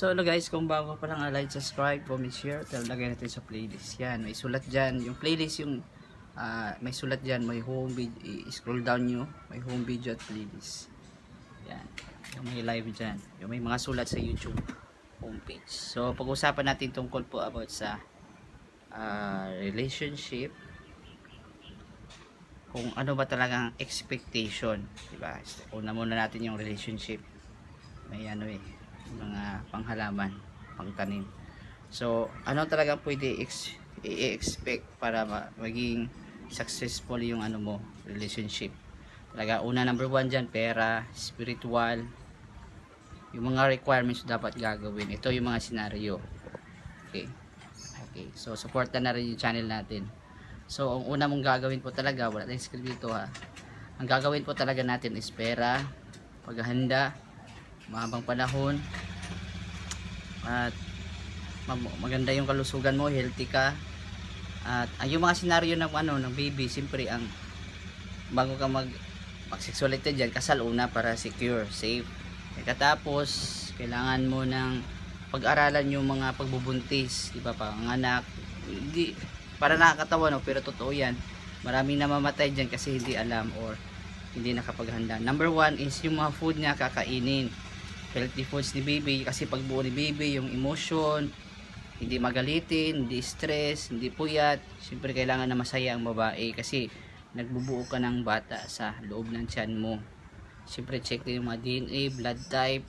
So hello guys, kung bago pa lang like, subscribe, comment, share, tell lagay natin sa playlist. Yan, may sulat dyan. Yung playlist yung ah, may sulat dyan, may home video, i-scroll down nyo, may home video at playlist. Yan, yung may live dyan. Yung may mga sulat sa YouTube homepage. So pag-usapan natin tungkol po about sa ah, relationship, kung ano ba talagang expectation, di ba? Una muna natin yung relationship. May ano eh, mga panghalaman, pangtanim. So, ano talaga pwede ex- i-expect para ma- maging successful yung ano mo, relationship. Talaga, una number one dyan, pera, spiritual, yung mga requirements dapat gagawin. Ito yung mga senaryo. Okay. Okay. So, supportan na rin yung channel natin. So, ang una mong gagawin po talaga, wala tayong script dito ha. Ang gagawin po talaga natin is pera, paghahanda, mahabang panahon, at mag- maganda yung kalusugan mo, healthy ka. At ah, yung mga senaryo ng ano ng baby, siyempre ang bago ka mag mag-sexuality diyan, kasal una para secure, safe. E katapos, kailangan mo ng pag-aralan yung mga pagbubuntis, di ba, panganak. Hindi para nakakatawa no, pero totoo 'yan. Maraming namamatay diyan kasi hindi alam or hindi nakapaghanda. Number one is yung mga food niya kakainin healthy foods ni baby kasi pagbuo ni baby yung emotion hindi magalitin, hindi stress, hindi puyat siyempre kailangan na masaya ang babae kasi nagbubuo ka ng bata sa loob ng tiyan mo. Siyempre check din yung mga DNA, blood type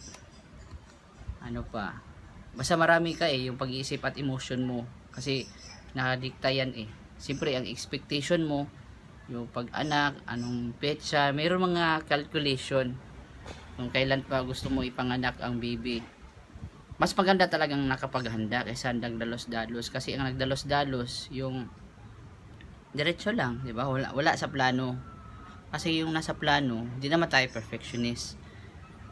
ano pa. Basta marami ka eh yung pag-iisip at emotion mo kasi nakadikta yan eh. Siyempre ang expectation mo yung pag-anak, anong petsa mayroon mga calculation kung kailan pa gusto mo ipanganak ang baby. Mas maganda talagang nakapaghanda kaysa nagdalos-dalos kasi ang nagdalos-dalos yung diretso lang, 'di ba? Wala, wala sa plano. Kasi yung nasa plano, hindi naman tayo perfectionist.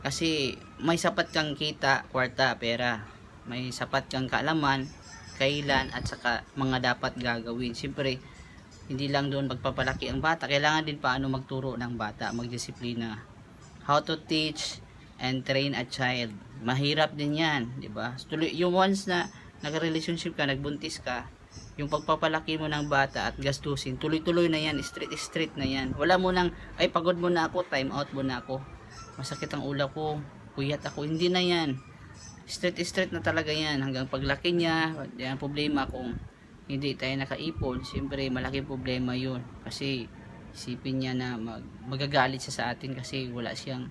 Kasi may sapat kang kita, kwarta, pera. May sapat kang kaalaman, kailan at saka mga dapat gagawin. Siyempre, hindi lang doon pagpapalaki ang bata, kailangan din paano magturo ng bata, magdisiplina how to teach and train a child. Mahirap din yan, di ba? Yung once na nag-relationship ka, nagbuntis ka, yung pagpapalaki mo ng bata at gastusin, tuloy-tuloy na yan, straight-straight na yan. Wala mo nang, ay pagod mo na ako, time out mo na ako. Masakit ang ulo ko, puyat ako, hindi na yan. Straight-straight na talaga yan, hanggang paglaki niya, yan problema kung hindi tayo nakaipon, siyempre malaking problema yun. Kasi isipin niya na mag, magagalit siya sa atin kasi wala siyang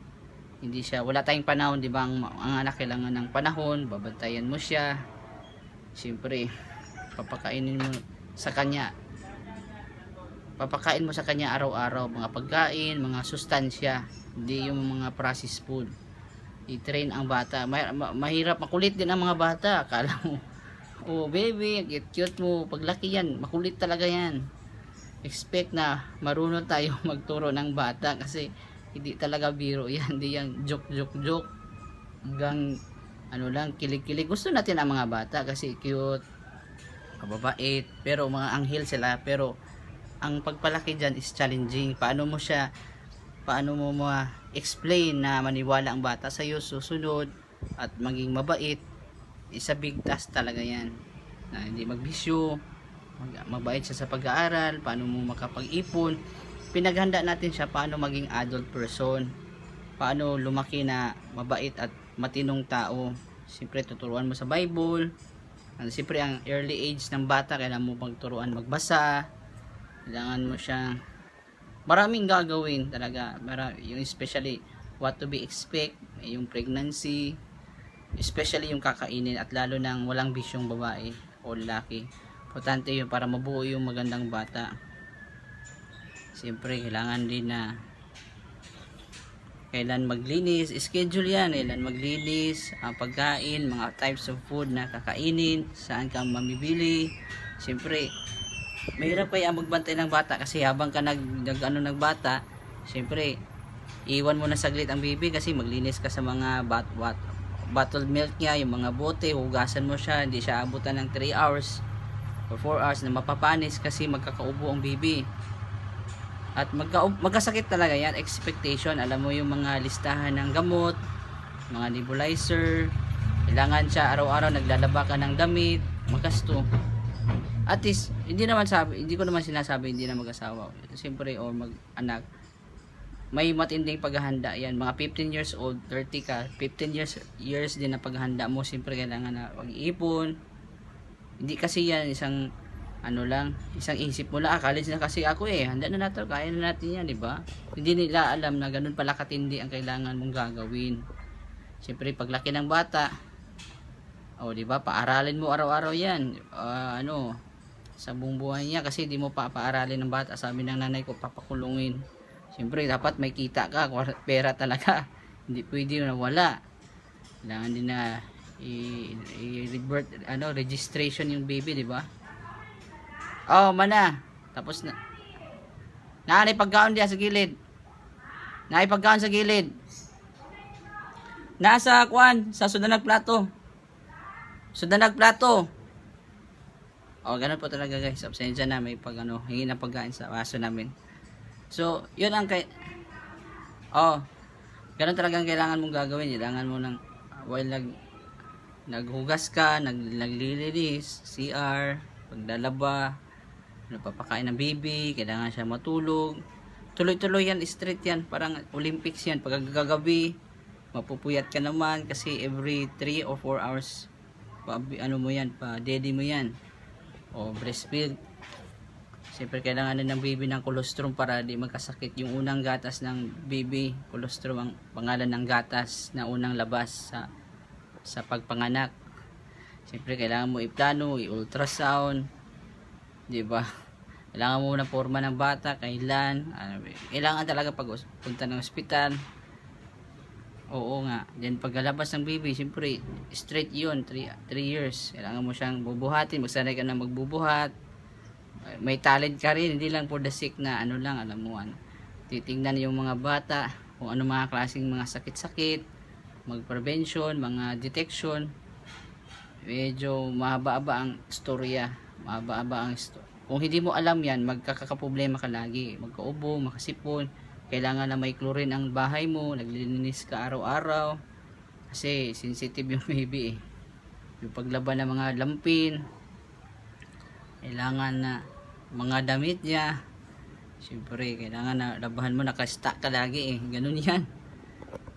hindi siya wala tayong panahon di ba? Ang, ang anak kailangan ng panahon babantayan mo siya. Siyempre papakainin mo sa kanya. Papakain mo sa kanya araw-araw mga pagkain mga sustansya hindi yung mga processed food. I-train ang bata. Ma- ma- mahirap makulit din ang mga bata. Akala mo oh baby cute cute mo paglaki yan makulit talaga yan expect na marunong tayo magturo ng bata kasi hindi talaga biro yan. Hindi yan joke joke joke. Hanggang ano lang kilig kilig gusto natin ang mga bata kasi cute kababait pero mga anghel sila. Pero ang pagpalaki dyan is challenging. Paano mo siya paano mo ma explain na maniwala ang bata sa iyo susunod at maging mabait? Isa big task talaga yan. Na hindi magbisyo. mag- mabait siya sa pag-aaral, paano mo makapag-ipon. Pinaghanda natin siya paano maging adult person, paano lumaki na mabait at matinong tao. Siyempre, tuturuan mo sa Bible. Ano, siyempre, ang early age ng bata, kailangan mo magturuan magbasa. Kailangan mo siyang maraming gagawin talaga. Marami, yung especially what to be expect, yung pregnancy, especially yung kakainin at lalo nang walang bisyong babae o lalaki importante yun para mabuo yung magandang bata. Siyempre kailangan din na kailan maglinis. Schedule yan kailan maglinis ang pagkain mga types of food na kakainin saan ka mamibili. Siyempre mahirap kaya magbantay ng bata kasi habang ka nag, nag ano nagbata siyempre iwan mo na saglit ang baby kasi maglinis ka sa mga bat, bat, bottled milk niya yung mga bote hugasan mo siya hindi siya abutan ng 3 hours or 4 hours na mapapanis kasi magkakaubo ang baby. At magka, magkasakit talaga yan, expectation. Alam mo yung mga listahan ng gamot, mga nebulizer, Kailangan siya araw-araw naglalaba ka ng damit, magasto. At least, hindi naman sabi, hindi ko naman sinasabi hindi na mag-asawa. Siyempre, or mag-anak. May matinding paghahanda yan. Mga 15 years old, 30 ka, 15 years years din na paghahanda mo. Siyempre, kailangan na mag-iipon. Hindi kasi yan isang ano lang, isang isip mo lang, ah, college na kasi ako eh, handa na natin, kaya na natin yan, di ba? Hindi nila alam na ganun pala katindi ang kailangan mong gagawin. Siyempre, paglaki ng bata, oh, di ba, paaralin mo araw-araw yan, Ah, ano, sa buong buhay niya, kasi di mo pa paaralin ng bata, sabi ng nanay ko, papakulungin. Siyempre, dapat may kita ka, pera talaga, hindi pwede na wala. Kailangan din na i, i- rebirth, ano, registration yung baby, di ba? Oh, mana. Tapos na. Naanay pagkaon diya sa gilid. Naay pagkaon sa gilid. Nasa kwan, sa sudanag plato. Sudanag plato. Oh, ganun po talaga guys. Absensya na may pag ano, hingi na pagkain sa aso namin. So, yun ang kay Oh, ganun talaga ang kailangan mong gagawin. Kailangan mo ng while nag naghugas ka, nag, naglilinis, CR, paglalaba, nagpapakain ng baby, kailangan siya matulog. Tuloy-tuloy yan, straight yan, parang Olympics yan. Pag gagabi, mapupuyat ka naman kasi every 3 or 4 hours, pa, ano mo yan, pa daddy mo yan. O breastfeed. Siyempre kailangan na ng baby ng colostrum para di magkasakit. Yung unang gatas ng baby, colostrum ang pangalan ng gatas na unang labas sa sa pagpanganak. Siyempre kailangan mo iplano, i-ultrasound, 'di ba? Kailangan mo na forma ng bata, kailan, ano, kailangan talaga pag punta ng ospital. Oo nga. Then pagkalabas ng baby, siyempre straight 'yun, 3 3 years. Kailangan mo siyang bubuhatin, magsanay ka na magbubuhat. May talent ka rin, hindi lang for the sick na ano lang, alam mo ano. Titingnan yung mga bata, kung ano mga klaseng mga sakit-sakit, mag-prevention, mga detection. Medyo mahaba-aba ang storya. Mahaba-aba ang sto- Kung hindi mo alam yan, magkakaproblema ka lagi. Magkaubo, makasipon. Kailangan na may chlorine ang bahay mo. Naglilinis ka araw-araw. Kasi sensitive yung baby eh. Yung paglaban ng mga lampin. Kailangan na mga damit niya. Siyempre, kailangan na labahan mo, nakastack ka lagi eh. Ganun yan.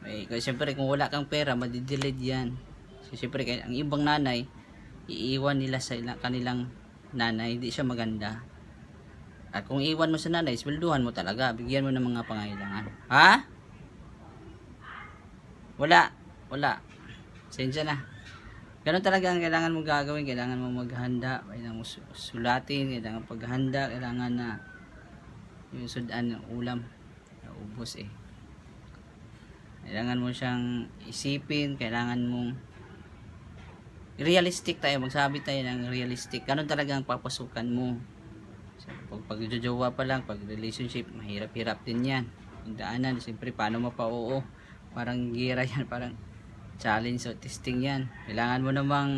May, kasi siyempre kung wala kang pera, madidelete yan. So, siyempre, ang ibang nanay, iiwan nila sa ilang, kanilang nanay, hindi siya maganda. At kung iwan mo sa nanay, swelduhan mo talaga, bigyan mo ng mga pangailangan. Ha? Wala. Wala. Sensya na. Ganun talaga ang kailangan mong gagawin. Kailangan mo maghanda. Kailangan mo su- sulatin. Kailangan paghanda. Kailangan na yung sudan ng ulam. Naubos eh. Kailangan mo siyang isipin. Kailangan mong realistic tayo. Magsabi tayo ng realistic. Ganun talaga ang papasukan mo. So, pag pagjojowa pa lang, pag relationship, mahirap-hirap din yan. Yung daanan, siyempre, paano mo pa oo. Parang gira yan, parang challenge o testing yan. Kailangan mo namang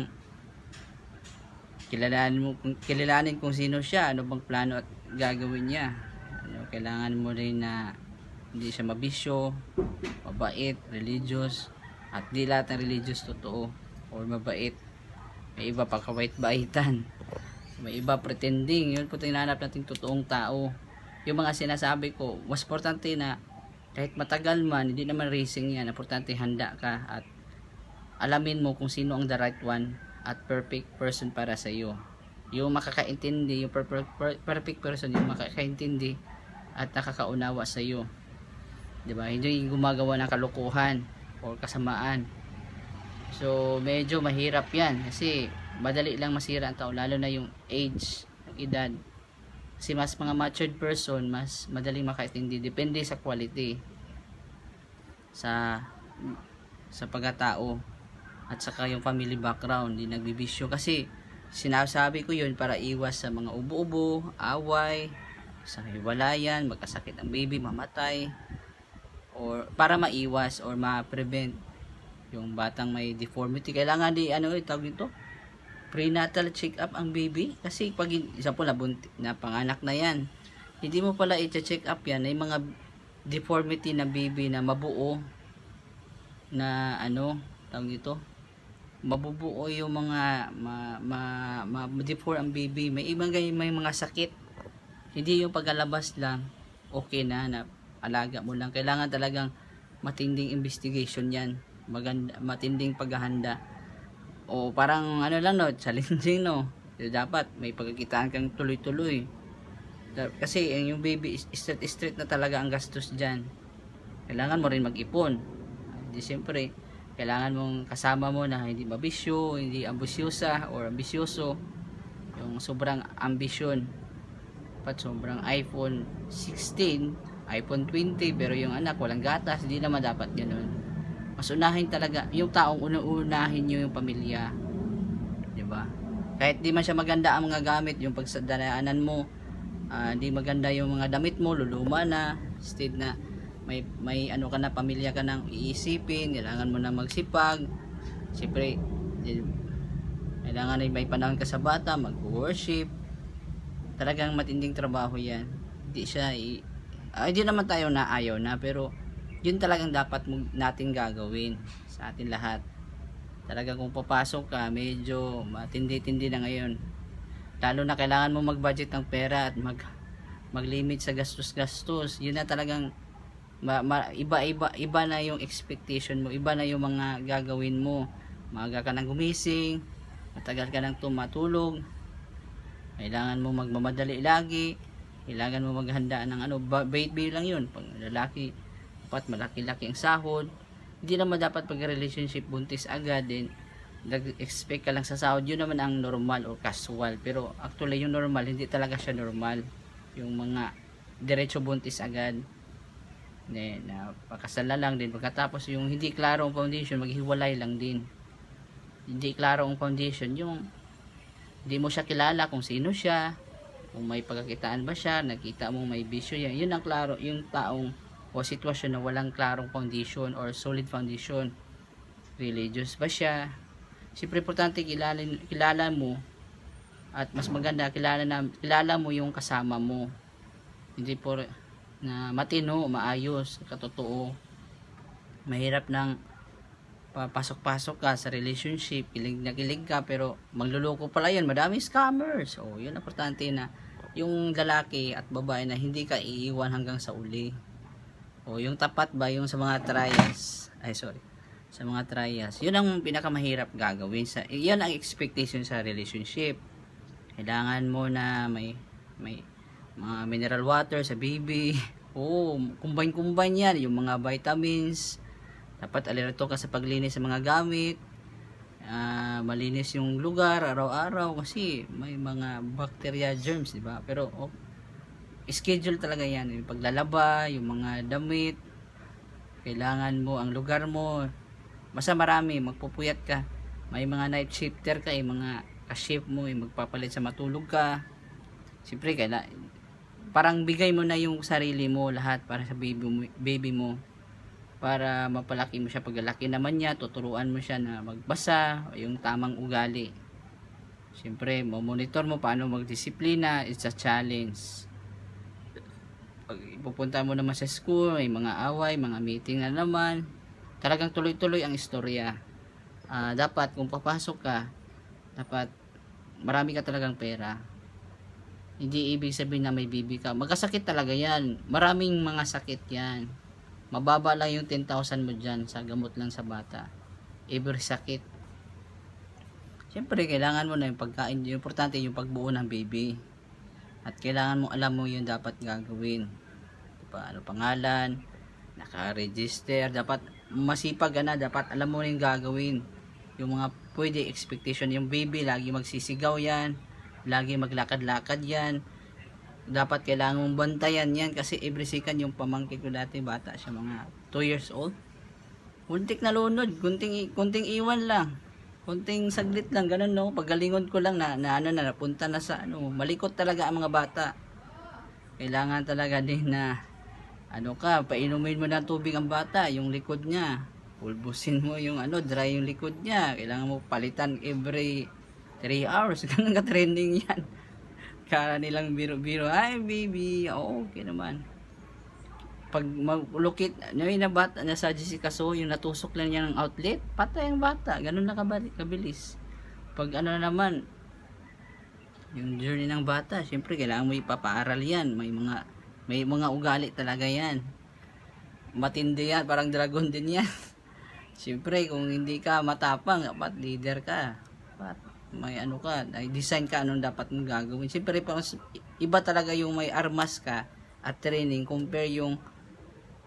kilalanin mo kung kilalanin kung sino siya, ano bang plano at gagawin niya. Ano, kailangan mo rin na hindi siya mabisyo, mabait, religious, at di lahat ng religious totoo or mabait. May iba pa kawait-baitan. May iba pretending. Yun po tinanap natin totoong tao. Yung mga sinasabi ko, mas importante na kahit matagal man, hindi naman racing yan. Importante handa ka at alamin mo kung sino ang the right one at perfect person para sa iyo. Yung makakaintindi, yung per- per- per- perfect person, yung makakaintindi at nakakaunawa sa iyo. 'Di ba? Hindi gumagawa ng kalokohan o kasamaan. So, medyo mahirap 'yan kasi madali lang masira ang tao lalo na yung age, yung edad. Kasi mas mga matured person, mas madaling makaintindi depende sa quality sa sa pagkatao at saka yung family background hindi nagbibisyo kasi sinasabi ko yun para iwas sa mga ubo-ubo, away, sa hiwalayan, magkasakit ang baby, mamatay or para maiwas or ma-prevent yung batang may deformity. Kailangan di ano eh tawag dito? Prenatal check up ang baby. Kasi pag isa po na, na panganak na yan. Hindi mo pala i-check up yan. May mga deformity na baby na mabuo na ano tawag dito? Mabubuo yung mga ma, ma, ma, ma-deform ang baby. May ibang may mga sakit. Hindi yung pagkalabas lang, okay na, na alaga mo lang. Kailangan talagang matinding investigation yan. Maganda, matinding paghahanda. O parang ano lang no, challenging no. Dapat may pagkikitaan kang tuloy-tuloy. Kasi ang yung baby is- straight straight na talaga ang gastos diyan. Kailangan mo rin mag-ipon. Hindi siyempre, kailangan mong kasama mo na hindi mabisyo, hindi ambisyosa or ambisyoso. Yung sobrang ambisyon. Pat sobrang iPhone 16, iPhone 20, pero yung anak walang gatas, hindi naman dapat ganun. Mas unahin talaga, yung taong una-unahin nyo yung pamilya. 'Di ba? Kahit di man siya maganda ang mga gamit, yung pagsadaanan mo, di maganda yung mga damit mo, luluma na, instead na may may ano ka na pamilya ka nang iisipin, kailangan mo na magsipag. Siyempre, kailangan ay may panahon ka sa bata, mag-worship. Talagang matinding trabaho 'yan. Hindi siya i ay di naman tayo na ayaw na pero yun talagang dapat mo nating gagawin sa atin lahat. Talagang kung papasok ka, medyo matindi-tindi na ngayon. Lalo na kailangan mo mag-budget ng pera at mag mag-limit sa gastos-gastos. Yun na talagang ma- iba-iba iba na yung expectation mo, iba na yung mga gagawin mo. Maaga ka nang gumising, matagal ka nang tumatulog. Kailangan mo magmamadali lagi. Kailangan mo maghanda ng ano, ba- baby lang yun. Pag lalaki, dapat malaki-laki ang sahod. Hindi naman dapat pag relationship buntis agad din nag-expect ka lang sa sahod, yun naman ang normal or casual. Pero actually yung normal, hindi talaga siya normal. Yung mga diretso buntis agad. Ne, na pakasal na lang din. Pagkatapos yung hindi klaro ang foundation, maghiwalay lang din. Hindi klaro ang foundation, yung hindi mo siya kilala kung sino siya, kung may pagkakitaan ba siya, nakita mo may bisyo yan. Yun ang klaro, yung taong o sitwasyon na walang klarong foundation or solid foundation. Religious ba siya? Siyempre importante kilala, kilala mo at mas maganda kilala na kilala mo yung kasama mo. Hindi po na matino, maayos, katotoo. Mahirap nang papasok-pasok ka sa relationship, kilig na kilig ka, pero magluloko pala yan, madami scammers. O, yun ang importante na yung lalaki at babae na hindi ka iiwan hanggang sa uli. O, yung tapat ba, yung sa mga trials, ay sorry, sa mga trials, yun ang pinakamahirap gagawin. Sa, yan ang expectation sa relationship. Kailangan mo na may, may mga mineral water sa baby. Oo, combine-combine yan. Yung mga vitamins. Dapat alerto ka sa paglinis sa mga gamit. Ah, malinis yung lugar araw-araw kasi may mga bacteria germs, di ba? Pero oh, schedule talaga yan. Yung paglalaba, yung mga damit. Kailangan mo ang lugar mo. Basta marami, magpupuyat ka. May mga night shifter ka, yung mga ka-shift mo, yung magpapalit sa matulog ka. Siyempre, kaila, parang bigay mo na yung sarili mo lahat para sa baby mo, baby mo para mapalaki mo siya. Paglalaki naman niya tuturuan mo siya na magbasa yung tamang ugali. Siyempre, monitor mo paano magdisiplina. It's a challenge. Pag pupunta mo naman sa school may mga away, mga meeting na naman. Talagang tuloy-tuloy ang istorya. Ah, dapat kung papasok ka dapat marami ka talagang pera. Hindi ibig sabihin na may bibi ka. Magkasakit talaga yan. Maraming mga sakit yan. Mababa lang yung 10,000 mo dyan sa gamot lang sa bata. Every sakit. Siyempre, kailangan mo na yung pagkain. Yung importante yung pagbuo ng baby. At kailangan mo alam mo yung dapat gagawin. Diba, ano pangalan, naka-register, dapat masipag ka na, dapat alam mo yung gagawin. Yung mga pwede expectation, yung baby, lagi magsisigaw yan, lagi maglakad-lakad yan, dapat kailangan mong bantayan yan kasi every second yung pamangkin ko dati bata siya mga 2 years old. Kuntik na lunod kunting, kunting iwan lang. Kunting saglit lang ganun no? Pagalingon ko lang na, na ano na napunta na sa ano malikot talaga ang mga bata. Kailangan talaga din na ano ka painumin mo ng tubig ang bata yung likod niya. Pulbusin mo yung ano dry yung likod niya. Kailangan mo palitan every 3 hours. Ganun ka trending yan kala nilang biro-biro ay baby oo, okay naman pag malukit, may na bata, nasa Jessica So, yung natusok lang niya ng outlet, patay ang bata. Ganun na kabilis. Pag ano naman, yung journey ng bata, syempre kailangan mo ipapaaral yan. May mga, may mga ugali talaga yan. Matindi yan, parang dragon din yan. Syempre, kung hindi ka matapang, dapat leader ka. Dapat may ano ka, ay design ka anong dapat mong gagawin. Parang iba talaga yung may armas ka at training compare yung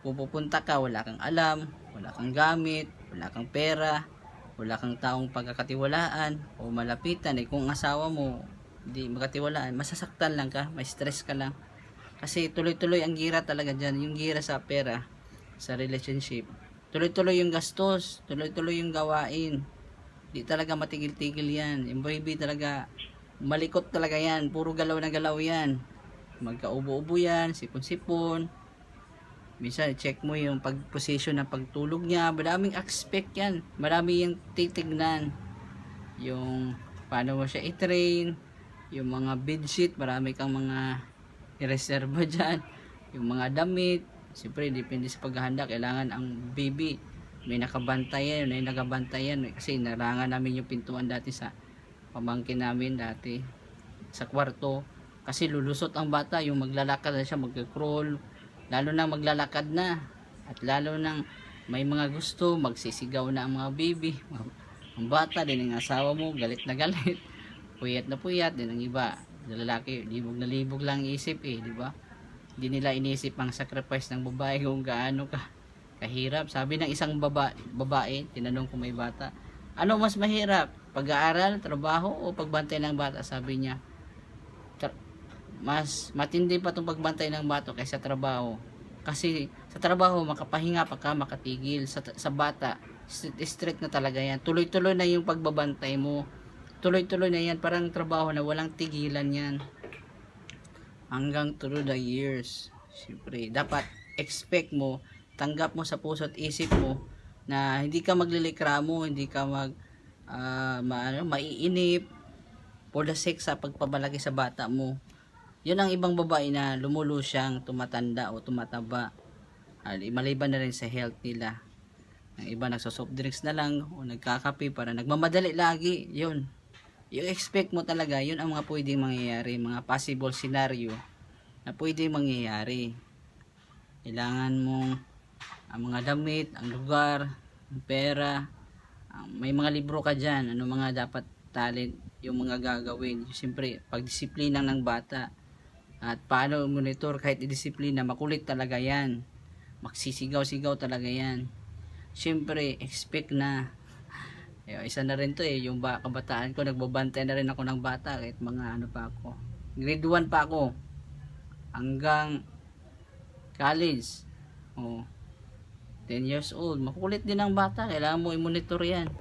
pupupunta ka, wala kang alam, wala kang gamit, wala kang pera, wala kang taong pagkakatiwalaan o malapitan. Eh, kung asawa mo, hindi magkatiwalaan, masasaktan lang ka, may stress ka lang. Kasi tuloy-tuloy ang gira talaga dyan, yung gira sa pera, sa relationship. Tuloy-tuloy yung gastos, tuloy-tuloy yung gawain. Di talaga matigil-tigil yan. Yung baby talaga, malikot talaga yan. Puro galaw na galaw yan. Magkaubo-ubo yan, sipon-sipon. Minsan, check mo yung pag-position ng pagtulog niya. Maraming expect yan. Marami yung titignan. Yung paano mo siya i-train. Yung mga bedsheet, marami kang mga i-reserva dyan. Yung mga damit. Siyempre, depende sa paghahanda. Kailangan ang baby may nakabantayan, may nagabantayan. Kasi narangan namin yung pintuan dati sa pamangkin namin dati sa kwarto. Kasi lulusot ang bata, yung maglalakad na siya, mag-crawl. Lalo na maglalakad na. At lalo nang may mga gusto, magsisigaw na ang mga baby. Ang bata, din ang asawa mo, galit na galit. Puyat na puyat, din ang iba. Lalaki, libog na libog lang isip eh, di ba? Hindi nila inisip ang sacrifice ng babae kung gaano ka kahirap. Sabi ng isang baba, babae, tinanong ko may bata, ano mas mahirap? Pag-aaral, trabaho, o pagbantay ng bata? Sabi niya, "Tra- mas matindi pa itong pagbantay ng bata kaysa trabaho. Kasi sa trabaho, makapahinga pa ka, makatigil. Sa, sa bata, st- strict na talaga yan. Tuloy-tuloy na yung pagbabantay mo. Tuloy-tuloy na yan. Parang trabaho na walang tigilan yan. Hanggang through the years. Siyempre, dapat expect mo, tanggap mo sa puso at isip mo na hindi ka maglilikramo, hindi ka mag ah, ma, ano, maiinip for the sake sa pagpabalaki sa bata mo. Yun ang ibang babae na lumulo siyang tumatanda o tumataba. Maliban na rin sa health nila. Ang iba nagsosoft drinks na lang o nagkakape para nagmamadali lagi. Yun. Yung expect mo talaga, yun ang mga pwedeng mangyayari, mga possible scenario na pwedeng mangyayari. Kailangan mong ang mga damit, ang lugar, ang pera, ang- may mga libro ka dyan, ano mga dapat talent, yung mga gagawin. Siyempre, pagdisiplina ng bata. At paano monitor kahit disiplina, makulit talaga yan. Magsisigaw-sigaw talaga yan. Siyempre, expect na. Eh, isa na rin to eh, yung ba, kabataan ko, nagbabantay na rin ako ng bata kahit mga ano pa ako. Grade 1 pa ako. Hanggang college. Oh. 10 years old. Makukulit din ang bata. Kailangan mo i-monitor yan.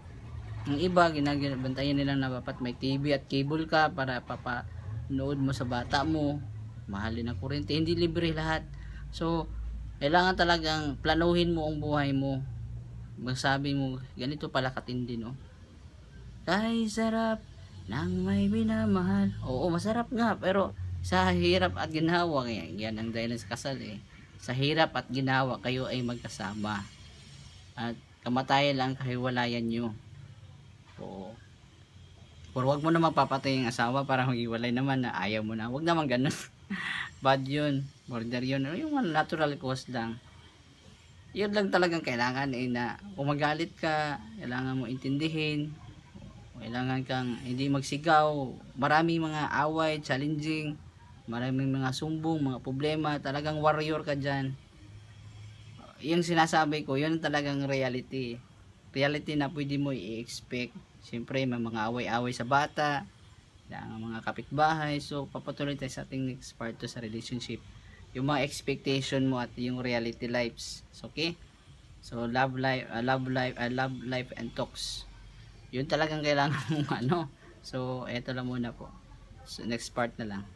Ang iba, ginagabantayan nila na dapat may TV at cable ka para papanood mo sa bata mo. Mahalin ang kuryente. Hindi libre lahat. So, kailangan talagang planuhin mo ang buhay mo. Magsabi mo, ganito pala katindi, no? Kay sarap ng may binamahal. Oo, masarap nga. Pero sa hirap at ginawa, yan, yan ang dahilan sa kasal eh. Sa hirap at ginawa, kayo ay magkasama. At kamatayan lang kahiwalayan nyo. Oo. Pero wag mo naman papatay yung asawa para maghiwalay naman na ayaw mo na. Wag naman ganun. Bad yun. Murder yun. Yung mga natural cause lang. Yun lang talagang kailangan eh na kung magalit ka, kailangan mo intindihin. Kailangan kang hindi magsigaw. Maraming mga away, challenging. Maraming mga sumbong, mga problema. Talagang warrior ka dyan. Yung sinasabi ko, yun ang talagang reality. Reality na pwede mo i-expect. Siyempre, may mga away-away sa bata. Ang mga kapitbahay. So, papatuloy tayo sa ating next part to sa relationship. Yung mga expectation mo at yung reality lives. So, okay? So, love life, uh, love life, uh, love life and talks. Yun talagang kailangan mong ano. So, eto lang muna po. So, next part na lang.